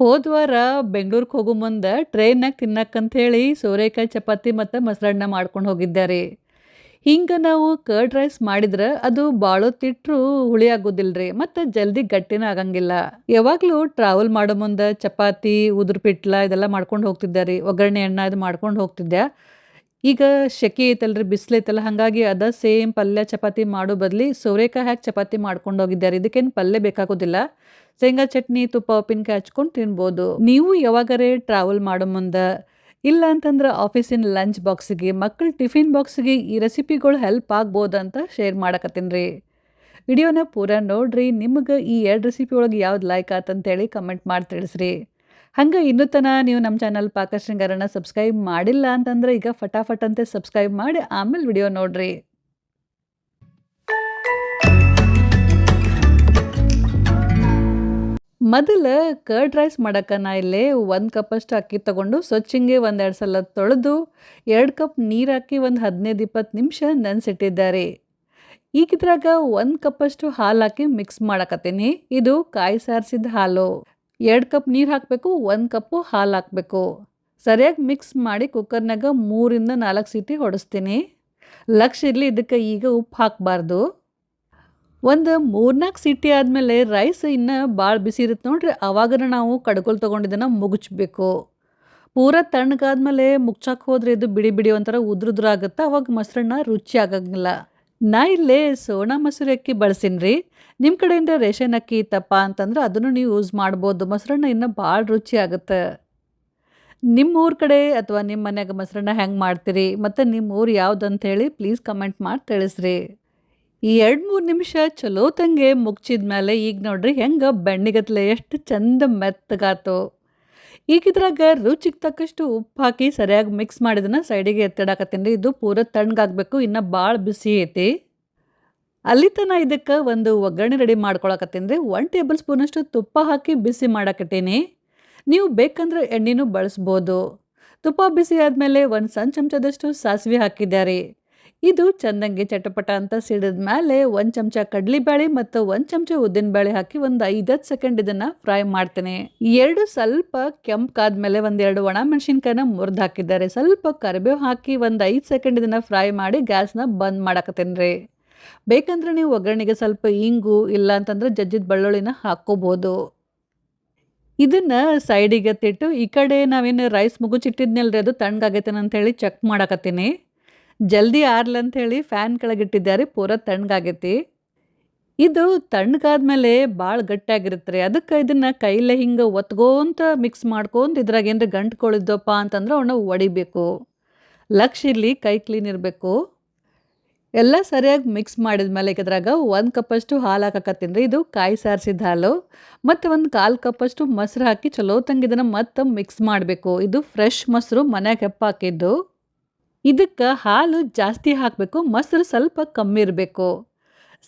ಹೋದ್ವಾರ ಬೆಂಗಳೂರಿಗೆ ಹೋಗೋ ಮುಂದೆ ಟ್ರೈನಾಗ ತಿನ್ನಕ್ಕಂಥೇಳಿ ಸೋರೆಕಾಯಿ ಚಪಾತಿ ಮತ್ತು ಮೊಸರಣ್ಣ ಮಾಡ್ಕೊಂಡು ಹೋಗಿದ್ದೆ ರೀ ಹಿಂಗೆ ನಾವು ಕರ್ಡ್ ರೈಸ್ ಮಾಡಿದ್ರೆ ಅದು ಬಾಳೋತಿಟ್ಟರು ಹುಳಿ ಆಗೋದಿಲ್ಲ ರೀ ಮತ್ತು ಜಲ್ದಿ ಗಟ್ಟಿನ ಆಗಂಗಿಲ್ಲ. ಯಾವಾಗಲೂ ಟ್ರಾವೆಲ್ ಮಾಡೋ ಮುಂದೆ ಚಪಾತಿ, ಉದುರು ಪಿಟ್ಲ ಇದೆಲ್ಲ ಮಾಡ್ಕೊಂಡು ಹೋಗ್ತಿದ್ದೆ ರೀ. ಒಗ್ಗರಣೆ ಎಣ್ಣೆ ಅದು ಮಾಡ್ಕೊಂಡು ಹೋಗ್ತಿದ್ದೆ. ಈಗ ಶೆಕೆ ಐತಲ್ರಿ, ಬಿಸಿಲು ಐತಲ್ಲ, ಹಾಗಾಗಿ ಅದ ಸೇಮ್ ಪಲ್ಯ ಚಪಾತಿ ಮಾಡೋ ಬದಲಿ ಸೋರೆಕಾಯಿ ಹಾಕಿ ಚಪಾತಿ ಮಾಡ್ಕೊಂಡು ಹೋಗಿದ್ದಾರೆ ಇದಕ್ಕೇನು ಪಲ್ಯ ಬೇಕಾಗೋದಿಲ್ಲ. ಶೇಂಗಾ ಚಟ್ನಿ, ತುಪ್ಪ, ಉಪ್ಪಿನಕಾಯಿ ಹಚ್ಕೊಂಡು ತಿನ್ಬೋದು. ನೀವು ಯಾವಾಗರೇ ಟ್ರಾವೆಲ್ ಮಾಡೋ ಮುಂದೆ, ಇಲ್ಲ ಅಂತಂದ್ರೆ ಆಫೀಸಿನ ಲಂಚ್ ಬಾಕ್ಸಿಗೆ ಮಕ್ಕಳ ಟಿಫಿನ್ ಬಾಕ್ಸಿಗೆ ಈ ರೆಸಿಪಿಗಳು ಹೆಲ್ಪ್ ಆಗ್ಬೋದು ಅಂತ ಶೇರ್ ಮಾಡಕತ್ತೀನಿ. ರೀ ವಿಡಿಯೋನ ಪೂರ ನೋಡ್ರಿ, ನಿಮಗೆ ಈ ಎರಡು ರೆಸಿಪಿ ಒಳಗೆ ಯಾವ್ದು ಲೈಕ್ ಆತಂತೇಳಿ ಕಮೆಂಟ್ ಮಾಡಿ ತಿಳಿಸ್ರಿ. ಹಂಗೆ ಇನ್ನೂ ತನ ನೀವು ನಮ್ಮ ಚಾನಲ್ ಪಾಕ ಶೃಂಗಾರನ ಸಬ್ಸ್ಕ್ರೈಬ್ ಮಾಡಿಲ್ಲ ಅಂತಂದ್ರೆ ಈಗ ಫಟಾಫಟ್ ಅಂತ ಸಬ್ಸ್ಕ್ರೈಬ್ ಮಾಡಿ ಆಮೇಲೆ ವಿಡಿಯೋ ನೋಡ್ರಿ. ಮೊದಲು ಕರ್ಡ್ ರೈಸ್ ಮಾಡೋಕ್ಕೆ ನಾ ಇಲ್ಲಿ ಒಂದು ಕಪ್ಪಷ್ಟು ಅಕ್ಕಿ ತೊಗೊಂಡು ಸ್ವಚ್ಛಂಗೆ ಒಂದೆರಡು ಸಲ ತೊಳೆದು ಎರಡು ಕಪ್ ನೀರು ಹಾಕಿ ಒಂದು ಹದಿನೈದು ಇಪ್ಪತ್ತು ನಿಮಿಷ ನೆನೆಸಿಟ್ಟಿದ್ದಾರೆ. ಈಗಿದ್ರಾಗ ಒಂದು ಕಪ್ಪಷ್ಟು ಹಾಲು ಹಾಕಿ ಮಿಕ್ಸ್ ಮಾಡಕತ್ತೀನಿ. ಇದು ಕಾಯಿ ಸಾರಿಸಿದ ಹಾಲು. ಎರಡು ಕಪ್ ನೀರು ಹಾಕಬೇಕು, ಒಂದು ಕಪ್ಪು ಹಾಲು ಹಾಕಬೇಕು. ಸರಿಯಾಗಿ ಮಿಕ್ಸ್ ಮಾಡಿ ಕುಕ್ಕರ್ನಾಗ ಮೂರಿಂದ ನಾಲ್ಕು ಸೀಟಿ ಹೊಡಿಸ್ತೀನಿ. ಲಕ್ಷ ಇರಲಿ ಇದಕ್ಕೆ ಈಗ ಉಪ್ಪು ಹಾಕಬಾರ್ದು. ಒಂದು ಮೂರ್ನಾಲ್ಕು ಸೀಟಿ ಆದಮೇಲೆ ರೈಸ್ ಇನ್ನು ಭಾಳ ಬಿಸಿ ಇರುತ್ತೆ ನೋಡ್ರಿ ಆವಾಗನ ನಾವು ಕಡ್ಕೊಲ್ ತೊಗೊಂಡಿದ್ದನ್ನು ಮುಗುಚ್ಬೇಕು. ಪೂರ ತಣ್ಣಗಾದ್ಮೇಲೆ ಮುಗ್ಚಕ್ಕೆ ಹೋದರೆ ಇದು ಬಿಡಿ ಬಿಡಿ ಒಂಥರ ಉದ್ರುದ್ರ ಆಗುತ್ತೆ ಅವಾಗ ಮೊಸರನ್ನ ರುಚಿ ಆಗಂಗಿಲ್ಲ. ನಾ ಇಲ್ಲೇ ಸೋನಾ ಮೊಸರು ಅಕ್ಕಿ ಬಳಸಿನ್ರಿ. ನಿಮ್ಮ ಕಡೆಯಿಂದ ರೇಷನ್ ಅಕ್ಕಿ ಇತ್ತಪ್ಪ ಅಂತಂದ್ರೆ ಅದನ್ನು ನೀವು ಯೂಸ್ ಮಾಡ್ಬೋದು. ಮೊಸರನ್ನ ಇನ್ನೂ ಭಾಳ ರುಚಿ ಆಗುತ್ತೆ. ನಿಮ್ಮ ಊರ ಕಡೆ ಅಥವಾ ನಿಮ್ಮ ಮನ್ಯಾಗ ಮೊಸರನ್ನ ಹೆಂಗೆ ಮಾಡ್ತೀರಿ? ಮತ್ತು ನಿಮ್ಮ ಊರು ಯಾವ್ದು ಅಂತ ಹೇಳಿ ಪ್ಲೀಸ್ ಕಮೆಂಟ್ ಮಾಡಿ ತಿಳಿಸ್ರಿ. ಈ ಎರಡು ಮೂರು ನಿಮಿಷ ಚಲೋ ತಂಗೆ ಮುಗ್ಚಿದ ಮೇಲೆ ಈಗ ನೋಡ್ರಿ ಹೆಂಗೆ ಬೆಣ್ಣಿಗತ್ಲೆ ಎಷ್ಟು ಚಂದ ಮೆತ್ತಗಾತು. ಈಗ ಇದ್ರಾಗ ರುಚಿಗೆ ತಕ್ಕಷ್ಟು ಉಪ್ಪು ಹಾಕಿ ಸರಿಯಾಗಿ ಮಿಕ್ಸ್ ಮಾಡಿದನ್ನ ಸೈಡಿಗೆ ಎತ್ತಿಡಾಕತ್ತೀನಿ. ರೀ ಇದು ಪೂರ ತಣ್ಣಗಾಗಬೇಕು, ಇನ್ನು ಭಾಳ ಬಿಸಿ ಐತಿ. ಅಲ್ಲಿ ತನಕ ಇದಕ್ಕೆ ಒಂದು ಒಗ್ಗರಣೆ ರೆಡಿ ಮಾಡ್ಕೊಳಕತ್ತೀನಿ. ರೀ ಒನ್ ಟೇಬಲ್ ಸ್ಪೂನಷ್ಟು ತುಪ್ಪ ಹಾಕಿ ಬಿಸಿ ಮಾಡಾಕತ್ತೀನಿ. ನೀವು ಬೇಕಂದ್ರೆ ಎಣ್ಣೆನೂ ಬಳಸ್ಬೋದು. ತುಪ್ಪ ಬಿಸಿ ಆದಮೇಲೆ ಒಂದು ಸಣ್ಣ ಚಮಚದಷ್ಟು ಸಾಸಿವೆ ಹಾಕಿದ್ದಾರೆ ಇದು ಚಂದಂಗೆ ಚಟಪಟ ಅಂತ ಸಿಡಿದ ಮೇಲೆ ಒಂದು ಚಮಚ ಕಡಲೆಬೇಳೆ ಮತ್ತು ಒಂದು ಚಮಚ ಉದ್ದಿನ ಉದ್ದಿನಬೇಳೆ ಹಾಕಿ ಒಂದು ಐದತ್ತು ಸೆಕೆಂಡ್ ಇದನ್ನು ಫ್ರೈ ಮಾಡ್ತೇನೆ. ಎರಡು ಸ್ವಲ್ಪ ಕೆಂಪಾದ್ಮೇಲೆ ಒಂದೆರಡು ಒಣ ಮೆಣಸಿನ್ಕಾಯಿನ ಮುರಿದು ಹಾಕಿದ್ದಾರೆ. ಸ್ವಲ್ಪ ಕರಿಬೇವು ಹಾಕಿ ಒಂದು ಐದು ಸೆಕೆಂಡ್ ಇದನ್ನು ಫ್ರೈ ಮಾಡಿ ಗ್ಯಾಸ್ನ ಬಂದ್ ಮಾಡಕತ್ತೇನೆ ರೀ. ಬೇಕಂದ್ರೆ ನೀವು ಒಗ್ಗರಣೆಗೆ ಸ್ವಲ್ಪ ಇಂಗು ಇಲ್ಲ ಅಂತಂದ್ರೆ ಜಜ್ಜಿದ ಬೆಳ್ಳುಳ್ಳಿನ ಹಾಕ್ಕೋಬೋದು ಇದನ್ನ ಸೈಡಿಗೆ ಎತ್ತಿಟ್ಟು ಈ ಕಡೆ ನಾವೇನು ರೈಸ್ ಮುಗುಚಿಟ್ಟಿದ್ನಲ್ರಿ ಅದು ತಣ್ಣಗಾಗೈತೇನೆ ಅಂತ ಹೇಳಿ ಚೆಕ್ ಮಾಡಕತ್ತೀನಿ. ಜಲ್ದಿ ಆರ್ಲಂತ ಹೇಳಿ ಫ್ಯಾನ್ ಕೆಳಗಿಟ್ಟಿದ್ದಾರೆ, ಪೂರ ತಣ್ಣಗಾಗೈತಿ. ಇದು ತಣ್ಣಗಾದ್ಮೇಲೆ ಭಾಳ ಗಟ್ಟಿಯಾಗಿರುತ್ತೆ ರೀ. ಅದಕ್ಕೆ ಇದನ್ನು ಕೈಲೇ ಹಿಂಗೆ ಒತ್ಕೋಂತ ಮಿಕ್ಸ್ ಮಾಡ್ಕೊಂತ ಇದ್ರಾಗ ಏನ್ರ ಗಂಟ್ಕೊಳ್ಳಿದ್ದಪ್ಪ ಅಂತಂದ್ರೆ ಅವನ್ನ ಒಡಿಬೇಕು. ಲಕ್ಷ ಇರಲಿ, ಕೈ ಕ್ಲೀನ್ ಇರಬೇಕು. ಎಲ್ಲ ಸರಿಯಾಗಿ ಮಿಕ್ಸ್ ಮಾಡಿದ ಮೇಲೆ ಇದ್ರಾಗ ಒಂದು ಕಪ್ಪಷ್ಟು ಹಾಲು ಹಾಕಕತ್ತೀನಿ ರೀ. ಇದು ಕಾಯಿ ಸಾರಿಸಿದ ಹಾಲು. ಮತ್ತು ಒಂದು ಕಾಲು ಕಪ್ಪಷ್ಟು ಮೊಸರು ಹಾಕಿ ಚಲೋ ತಂಗಿದನ್ನು ಮತ್ತೆ ಮಿಕ್ಸ್ ಮಾಡಬೇಕು. ಇದು ಫ್ರೆಶ್ ಮೊಸರು ಮನೆಯಾಗೆ ಹೆಪ್ಪ ಹಾಕಿದ್ದು. ಇದಕ್ಕೆ ಹಾಲು ಜಾಸ್ತಿ ಹಾಕಬೇಕು, ಮೊಸರು ಸ್ವಲ್ಪ ಕಮ್ಮಿ ಇರಬೇಕು.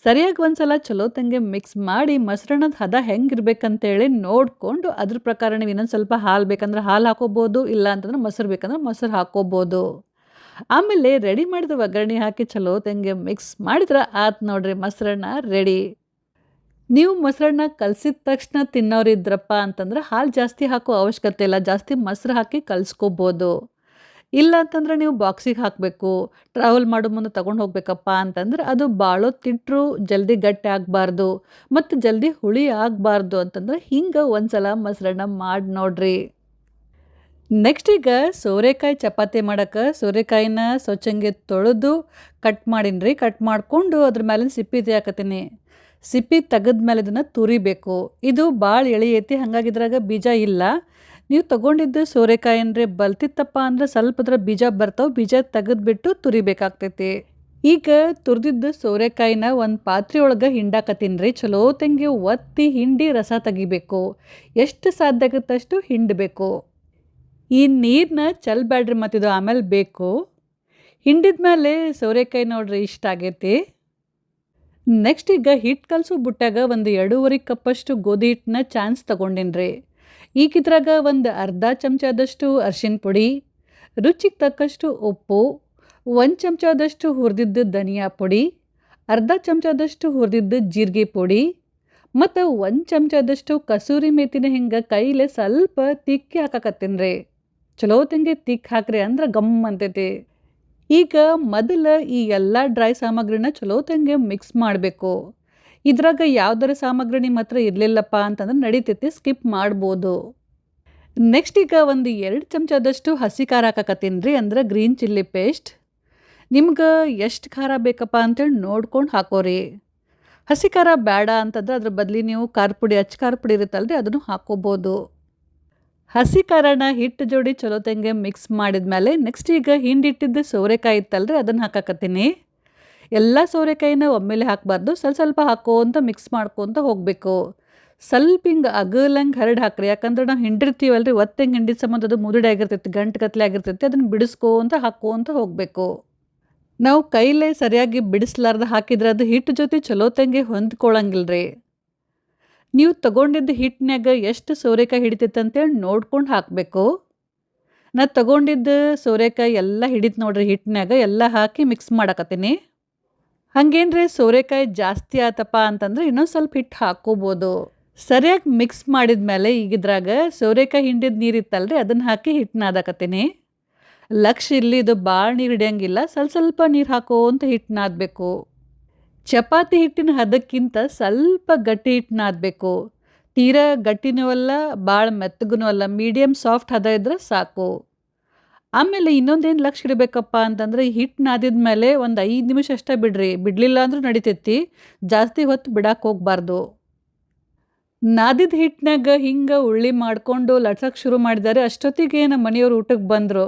ಸರಿಯಾಗಿ ಒಂದ್ಸಲ ಚಲೋ ತಂಗೆ ಮಿಕ್ಸ್ ಮಾಡಿ ಮೊಸರನ್ನದ ಹದ ಹೆಂಗಿರ್ಬೇಕಂತೇಳಿ ನೋಡಿಕೊಂಡು ಅದ್ರ ಪ್ರಕಾರ ನೀವು ಇನ್ನೊಂದು ಸ್ವಲ್ಪ ಹಾಲು ಬೇಕಂದ್ರೆ ಹಾಲು ಹಾಕೋಬೋದು, ಇಲ್ಲ ಅಂತಂದ್ರೆ ಮೊಸರು ಬೇಕಂದ್ರೆ ಮೊಸರು ಹಾಕೋಬೋದು. ಆಮೇಲೆ ರೆಡಿ ಮಾಡಿದ ಒಗ್ಗರಣೆ ಹಾಕಿ ಚಲೋ ತಂಗೆ ಮಿಕ್ಸ್ ಮಾಡಿದ್ರೆ ಆತ್ ನೋಡ್ರಿ ಮೊಸರನ್ನ ರೆಡಿ ನೀವು ಮೊಸರನ್ನ ಕಲಸಿದ ತಕ್ಷಣ ತಿನ್ನೋರಿದ್ರಪ್ಪ ಅಂತಂದ್ರೆ ಹಾಲು ಜಾಸ್ತಿ ಹಾಕೋ ಅವಶ್ಯಕತೆ ಇಲ್ಲ, ಜಾಸ್ತಿ ಮೊಸರು ಹಾಕಿ ಕಲಿಸ್ಕೋಬೋದು. ಇಲ್ಲ ಅಂತಂದ್ರೆ ನೀವು ಬಾಕ್ಸಿಗೆ ಹಾಕಬೇಕು ಟ್ರಾವೆಲ್ ಮಾಡೋ ಮುಂದೆ ತಗೊಂಡು ಹೋಗ್ಬೇಕಪ್ಪ ಅಂತಂದ್ರೆ ಅದು ಬಾಳೊತ್ತಿಟ್ರು ಜಲ್ದಿ ಗಟ್ಟಿ ಆಗಬಾರ್ದು ಮತ್ತು ಜಲ್ದಿ ಹುಳಿ ಆಗಬಾರ್ದು ಅಂತಂದ್ರೆ ಹಿಂಗೆ ಒಂದ್ಸಲ ಮೊಸರನ್ನ ಮಾಡಿ ನೋಡ್ರಿ. ನೆಕ್ಸ್ಟ್ ಈಗ ಸೋರೆಕಾಯಿ ಚಪಾತಿ ಮಾಡೋಕ್ಕೆ ಸೋರೆಕಾಯಿನ ಸ್ವಚ್ಛಂಗೆ ತೊಳೆದು ಕಟ್ ಮಾಡೀನಿ ರೀ ಕಟ್ ಮಾಡಿಕೊಂಡು ಅದ್ರ ಮೇಲಿನ ಸಿಪ್ಪಿ ತೆಗಿಯಾಕತ್ತೀನಿ ಸಿಪ್ಪಿ ತೆಗೆದ ಮೇಲೆ ಇದನ್ನು ತುರಿಬೇಕು. ಇದು ಭಾಳ ಎಳಿ ಐತಿ ಹಾಗಾಗಿ ಇದ್ರಾಗ ಬೀಜ ಇಲ್ಲ. ನೀವು ತೊಗೊಂಡಿದ್ದು ಸೋರೆಕಾಯಿ ಅಂದರೆ ಬಲ್ತಿತ್ತಪ್ಪ ಅಂದ್ರೆ ಸ್ವಲ್ಪ ಅದ್ರ ಬೀಜ ಬರ್ತಾವೆ, ಬೀಜ ತೆಗೆದ್ಬಿಟ್ಟು ತುರಿಬೇಕಾಗ್ತೈತಿ. ಈಗ ತುರಿದಿದ್ದು ಸೋರೆಕಾಯಿನ ಒಂದು ಪಾತ್ರೆ ಒಳಗೆ ಹಿಂಡಾಕತ್ತೀನಿ ರೀ, ಚಲೋ ತಂಗಿ ಒತ್ತಿ ಹಿಂಡಿ ರಸ ತೆಗಿಬೇಕು. ಎಷ್ಟು ಸಾಧ್ಯ ಆಗುತ್ತಷ್ಟು ಹಿಂಡಬೇಕು. ಈ ನೀರನ್ನ ಚಲ್ಬೇಡ್ರಿ ಮತ್ತಿದು ಆಮೇಲೆ ಬೇಕು. ಹಿಂಡಿದ ಮೇಲೆ ಸೋರೆಕಾಯಿ ನೋಡ್ರಿ ಇಷ್ಟ ಆಗೈತಿ. ನೆಕ್ಸ್ಟ್ ಈಗ ಹಿಟ್ಟು ಕಲಸು ಬುಟ್ಟಾಗ ಒಂದು ಎರಡೂವರೆ ಕಪ್ಪಷ್ಟು ಗೋಧಿ ಹಿಟ್ಟನ್ನ ಚಾನ್ಸ್ ತೊಗೊಂಡಿನಿ ಈಗ ಕಿತ್ರಾಗ ಒಂದು ಅರ್ಧ ಚಮಚದಷ್ಟು ಅರ್ಶಿನ ಪುಡಿ, ರುಚಿಗೆ ತಕ್ಕಷ್ಟು ಉಪ್ಪು, ಒಂದು ಚಮಚದಷ್ಟು ಹುರಿದಿದ್ದು ಧನಿಯಾ ಪುಡಿ, ಅರ್ಧ ಚಮಚದಷ್ಟು ಹುರಿದಿದ್ದು ಜೀರಿಗೆ ಪುಡಿ, ಮತ್ತು ಒಂದು ಚಮಚದಷ್ಟು ಕಸೂರಿ ಮೇತಿನ ಹಿಂಗೆ ಕೈಲೇ ಸ್ವಲ್ಪ ತಿಕ್ಕಿ ಹಾಕಕತ್ತೀನಿ ರೀ. ಚಲೋ ತಿಂಗೆ ತಿಕ್ಕಿ ಹಾಕ್ರಿ ಅಂದ್ರೆ ಗಮ್ ಅಂತೈತಿ. ಈಗ ಮೊದಲು ಈ ಎಲ್ಲ ಡ್ರೈ ಸಾಮಗ್ರಿನ ಚಲೋ ತಂಗೆ ಮಿಕ್ಸ್ ಮಾಡಬೇಕು. ಇದ್ರಾಗ ಯಾವ್ದಾರ ಸಾಮಗ್ರಿ ನಿಮ್ಮ ಹತ್ರ ಇರಲಿಲ್ಲಪ್ಪ ಅಂತಂದ್ರೆ ನಡೀತೈತಿ ಸ್ಕಿಪ್ ಮಾಡ್ಬೋದು. ನೆಕ್ಸ್ಟ್ ಈಗ ಒಂದು ಎರಡು ಚಮಚದಷ್ಟು ಹಸಿ ಖಾರ ಹಾಕಕತ್ತೀನಿ ರೀ, ಅಂದ್ರೆ ಗ್ರೀನ್ ಚಿಲ್ಲಿ ಪೇಸ್ಟ್ ನಿಮ್ಗೆ ಎಷ್ಟು ಖಾರ ಬೇಕಪ್ಪ ಅಂತೇಳಿ ನೋಡ್ಕೊಂಡು ಹಾಕೋರಿ ಹಸಿ ಖಾರ ಬೇಡ ಅಂತಂದ್ರೆ ಅದ್ರ ಬದಲಿ ನೀವು ಖಾರ ಪುಡಿ, ಅಚ್ಚ ಖಾರ ಪುಡಿ ಇರುತ್ತಲ್ರಿ, ಅದನ್ನು ಹಾಕೋಬೋದು. ಹಸಿ ಖಾರನ ಹಿಟ್ಟು ಜೋಡಿ ಚಲೋ ತೆಂಗೆ ಮಿಕ್ಸ್ ಮಾಡಿದ್ಮೇಲೆ ನೆಕ್ಸ್ಟ್ ಈಗ ಹಿಂಡಿಟ್ಟಿದ್ದು ಸೋರೆಕಾಯಿ ಇತ್ತಲ್ರಿ, ಅದನ್ನು ಹಾಕಕತ್ತೀನಿ. ಎಲ್ಲ ಸೋರೆಕಾಯಿನ ಒಮ್ಮೆಲೆ ಹಾಕಬಾರ್ದು, ಸ್ವಲ್ಪ ಸ್ವಲ್ಪ ಹಾಕೋಂತ ಮಿಕ್ಸ್ ಮಾಡ್ಕೊತ ಹೋಗಬೇಕು. ಸ್ವಲ್ಪ ಹಿಂಗೆ ಅಗಲಂಗೆ ಹರಡು ಹಾಕ್ರಿ, ಯಾಕಂದ್ರೆ ನಾವು ಹಿಂಡಿರ್ತೀವಲ್ರಿ ಒತ್ತಂಗೆ ಹಿಂಡಿದ ಸಂಬಂಧ ಅದು ಮುದುಡೆ ಆಗಿರ್ತೈತಿ, ಗಂಟು ಕತ್ಲೆ ಆಗಿರ್ತೈತಿ, ಅದನ್ನು ಬಿಡಿಸ್ಕೋಂತ ಹಾಕೋಂತ ಹೋಗಬೇಕು. ನಾವು ಕೈಲೇ ಸರಿಯಾಗಿ ಬಿಡಿಸ್ಲಾರ್ದ ಹಾಕಿದ್ರೆ ಅದು ಹಿಟ್ಟು ಜೊತೆ ಚಲೋ ತಂಗೆ ರೀ ನೀವು ತಗೊಂಡಿದ್ದ ಹಿಟ್ಟಿನಾಗ ಎಷ್ಟು ಸೋರೆಕಾಯಿ ಹಿಡಿತೈತೆ ಅಂತೇಳಿ ನೋಡ್ಕೊಂಡು ಹಾಕಬೇಕು. ನಾ ತಗೊಂಡಿದ್ದ ಸೋರೆಕಾಯಿ ಎಲ್ಲ ಹಿಡಿತು ನೋಡ್ರಿ ಹಿಟ್ಟಿನಾಗ ಎಲ್ಲ ಹಾಕಿ ಮಿಕ್ಸ್ ಮಾಡಕತ್ತೀನಿ. ಹಂಗೇನ್ರಿ ಸೋರೆಕಾಯಿ ಜಾಸ್ತಿ ಆತಪ್ಪ ಅಂತಂದ್ರೆ ಇನ್ನೊಂದು ಸ್ವಲ್ಪ ಹಿಟ್ಟು ಹಾಕೋಬೋದು. ಸರಿಯಾಗಿ ಮಿಕ್ಸ್ ಮಾಡಿದ ಮೇಲೆ ಈಗಿದ್ರಾಗ ಸೋರೆಕಾಯಿ ಹಿಂಡಿದ ನೀರು ಇತ್ತಲ್ರಿ, ಅದನ್ನು ಹಾಕಿ ಹಿಟ್ಟು ನಾದಾಕತ್ತೀನಿ ಲಕ್ಷ ಇಲ್ಲಿ ಇದು ಭಾಳ ನೀರು ಹಿಡಿಯಂಗಿಲ್ಲ, ಸ್ವಲ್ಪ ಸ್ವಲ್ಪ ನೀರು ಹಾಕೋ ಅಂತ ಹಿಟ್ಟು ನಾದಬೇಕು ಚಪಾತಿ ಹಿಟ್ಟಿನ ಹದಕ್ಕಿಂತ ಸ್ವಲ್ಪ ಗಟ್ಟಿ ಹಿಟ್ಟನ್ನಾದಬೇಕು ತೀರಾ ಗಟ್ಟಿನೂ ಅಲ್ಲ ಭಾಳ ಮೆತ್ತಗೂ ಅಲ್ಲ ಮೀಡಿಯಮ್ ಸಾಫ್ಟ್ ಹದ ಇದ್ರೆ ಸಾಕು. ಆಮೇಲೆ ಇನ್ನೊಂದೇನು ಲಕ್ಷ ಇಡಬೇಕಪ್ಪ ಅಂತಂದ್ರೆ ಹಿಟ್ಟು ನಾದಿದ ಮೇಲೆ ಒಂದು ಐದು ನಿಮಿಷ ಅಷ್ಟೇ ಬಿಡ್ರಿ. ಬಿಡಲಿಲ್ಲ ಅಂದರೂ ನಡಿತೈತಿ. ಜಾಸ್ತಿ ಹೊತ್ತು ಬಿಡಕ್ಕೆ ಹೋಗಬಾರ್ದು. ನಾದಿದ ಹಿಟ್ಟಿನಾಗ ಹಿಂಗೆ ಉಳ್ಳಿ ಮಾಡಿಕೊಂಡು ಲಟ್ಸಕ್ಕೆ ಶುರು ಮಾಡಿದ್ದಾರೆ ಅಷ್ಟೊತ್ತಿಗೆ ನಮ್ಮ ಮನೆಯವರು ಊಟಕ್ಕೆ ಬಂದರು.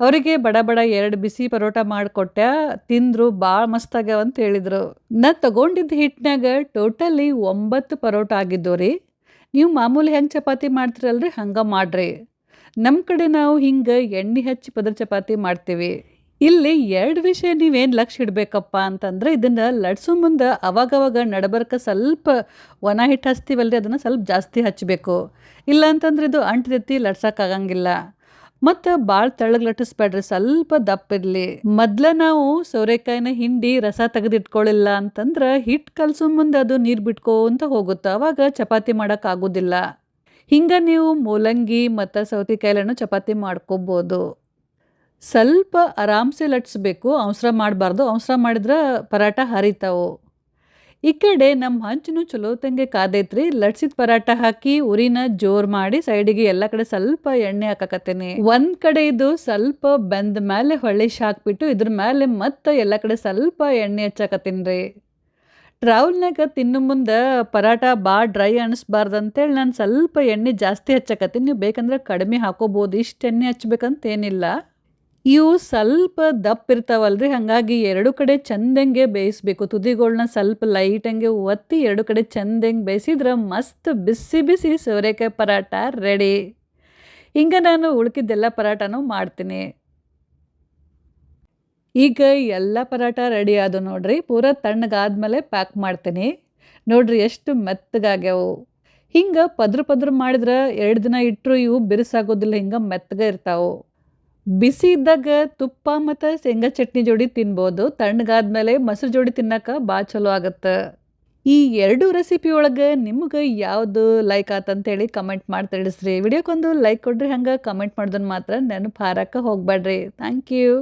ಅವರಿಗೆ ಬಡ ಬಡ ಎರಡು ಬಿಸಿ ಪರೋಟ ಮಾಡಿಕೊಟ್ಟೆ ತಿಂದರು ಭಾಳ ಮಸ್ತಾಗ್ಯಾವ ಅಂತ ಹೇಳಿದರು. ನಾ ತಗೊಂಡಿದ್ದ ಹಿಟ್ಟಿನಾಗ ಟೋಟಲಿ ಒಂಬತ್ತು ಪರೋಟ ಆಗಿದ್ದು ರೀ ನೀವು ಮಾಮೂಲಿ ಹೆಂಗೆ ಚಪಾತಿ ಮಾಡ್ತೀರಲ್ರಿ, ಹಂಗೆ ಮಾಡ್ರಿ. ನಮ್ಮ ಕಡೆ ನಾವು ಹಿಂಗೆ ಎಣ್ಣೆ ಹಚ್ಚಿ ಪದರ ಚಪಾತಿ ಮಾಡ್ತೀವಿ. ಇಲ್ಲಿ ಎರಡು ವಿಷಯ ನೀವೇನು ಲಕ್ಷ ಇಡಬೇಕಪ್ಪ ಅಂತಂದ್ರೆ ಇದನ್ನು ಲಟ್ಸೋ ಮುಂದೆ ಅವಾಗವಾಗ ನಡಬರ್ಕ ಸ್ವಲ್ಪ ಒಣ ಹಿಟ್ಟು ಹಚ್ತೀವಲ್ರಿ, ಅದನ್ನು ಸ್ವಲ್ಪ ಜಾಸ್ತಿ ಹಚ್ಚಬೇಕು ಇಲ್ಲ ಅಂತಂದ್ರೆ ಇದು ಅಂಟ್ದೆತ್ತಿ ಲಟ್ಸೋಕ್ಕಾಗಂಗಿಲ್ಲ ಮತ್ತು ಭಾಳ ತೆಳ್ಳಗೆ ಲಟ್ಟಿಸ್ಬೇಡ್ರಿ, ಸ್ವಲ್ಪ ದಪ್ಪ ಇರಲಿ. ಮೊದ್ಲ ನಾವು ಸೋರೆಕಾಯಿನ ಹಿಂಡಿ ರಸ ತೆಗೆದಿಟ್ಕೊಳ್ಳಿಲ್ಲ ಅಂತಂದ್ರೆ ಹಿಟ್ಟು ಕಲಸೋ ಮುಂದೆ ಅದು ನೀರು ಬಿಟ್ಕೋಂತ ಹೋಗುತ್ತೆ. ಅವಾಗ ಚಪಾತಿ ಮಾಡೋಕ್ಕಾಗೋದಿಲ್ಲ ಹಿಂಗೆ ನೀವು ಮೂಲಂಗಿ ಮತ್ತು ಸೌತೆಕಾಯಿಲನ್ನು ಚಪಾತಿ ಮಾಡ್ಕೋಬೋದು. ಸ್ವಲ್ಪ ಆರಾಮ್ಸೆ ಲಟ್ಸ್ಬೇಕು, ಅವಸರ ಮಾಡಬಾರ್ದು. ಅವಸರ ಮಾಡಿದ್ರೆ ಪರಾಟ ಹರಿತಾವು. ಈ ಕಡೆ ನಮ್ಮ ಹಂಚನೂ ಚಲೋ ತಂಗೆ ಕಾದೈತ್ರಿ. ಲಟ್ಸಿದ ಪರಾಟ ಹಾಕಿ ಉರಿನ ಜೋರ್ ಮಾಡಿ ಸೈಡಿಗೆ ಎಲ್ಲ ಕಡೆ ಸ್ವಲ್ಪ ಎಣ್ಣೆ ಹಾಕಕತ್ತೇನೆ. ಒಂದ್ ಕಡೆ ಇದು ಸ್ವಲ್ಪ ಬೆಂದ ಮೇಲೆ ಹೊಳ್ಳಿ ಹಾಕ್ಬಿಟ್ಟು ಇದ್ರ ಮೇಲೆ ಮತ್ತೆ ಎಲ್ಲ ಕಡೆ ಸ್ವಲ್ಪ ಎಣ್ಣೆ ಹಚ್ಚಾಕತ್ತೀನಿ ರೀ ಟ್ರಾವೆಲ್ನಾಗ ತಿನ್ನು ಮುಂದೆ ಪರಾಟ ಭಾಳ ಡ್ರೈ ಅನಿಸ್ಬಾರ್ದು ಅಂತೇಳಿ ನಾನು ಸ್ವಲ್ಪ ಎಣ್ಣೆ ಜಾಸ್ತಿ ಹಚ್ಚಕತ್ತೀನಿ. ನೀವು ಬೇಕಂದ್ರೆ ಕಡಿಮೆ ಹಾಕೋಬೋದು. ಇಷ್ಟು ಎಣ್ಣೆ ಹಚ್ಬೇಕಂತ ಏನಿಲ್ಲ ಇವು ಸ್ವಲ್ಪ ದಪ್ಪ ಇರ್ತಾವಲ್ರಿ. ಹಾಗಾಗಿ ಎರಡು ಕಡೆ ಚಂದಂಗೆ ಬೇಯಿಸ್ಬೇಕು. ತುದಿಗಳನ್ನ ಸ್ವಲ್ಪ ಲೈಟಂಗೆ ಒತ್ತಿ ಎರಡು ಕಡೆ ಚಂದಂಗೆ ಬೇಯಿಸಿದ್ರೆ ಮಸ್ತ್ ಬಿಸಿ ಬಿಸಿ ಸೋರೆಕಾಯಿ ಪರಾಟ ರೆಡಿ ಹಿಂಗೆ ನಾನು ಉಳ್ಕಿದ್ದೆಲ್ಲ ಪರಾಟನೂ ಮಾಡ್ತೀನಿ. ಈಗ ಎಲ್ಲ ಪರಾಟ ರೆಡಿ ಆದವು ನೋಡ್ರಿ. ಪೂರ ತಣ್ಣಗಾದ್ಮೇಲೆ ಪ್ಯಾಕ್ ಮಾಡ್ತೀನಿ. ನೋಡ್ರಿ ಎಷ್ಟು ಮೆತ್ತಗಾಗ್ಯಾವು. ಹಿಂಗೆ ಪದ್ರ ಪದ್ರ ಮಾಡಿದ್ರೆ ಎರಡು ದಿನ ಇಟ್ಟರು ಇವು ಬಿರುಸಾಗೋದಿಲ್ಲ, ಹಿಂಗೆ ಮೆತ್ತಗೆ ಇರ್ತಾವೆ. ಬಿಸಿ ಇದ್ದಾಗ ತುಪ್ಪ ಮತ್ತು ಶೇಂಗಾ ಚಟ್ನಿ ಜೋಡಿ ತಿನ್ಬೋದು. ತಣ್ಣಗಾದ್ಮೇಲೆ ಮೊಸರು ಜೋಡಿ ತಿನ್ನಕ್ಕೆ ಭಾಳ ಚಲೋ ಆಗುತ್ತೆ. ಈ ಎರಡು ರೆಸಿಪಿ ಒಳಗೆ ನಿಮಗೆ ಯಾವುದು ಲೈಕ್ ಆತಂತೇಳಿ ಕಮೆಂಟ್ ಮಾಡಿ ತಿಳಿಸ್ರಿ. ವಿಡಿಯೋಕ್ಕೊಂದು ಲೈಕ್ ಕೊಡ್ರಿ, ಹಂಗೆ ಕಮೆಂಟ್ ಮಾಡೋದನ್ನ ಮಾತ್ರ ನೆನಪು ಹಾರಕ್ಕೆ ಹೋಗ್ಬೇಡ್ರಿ ಥ್ಯಾಂಕ್ ಯು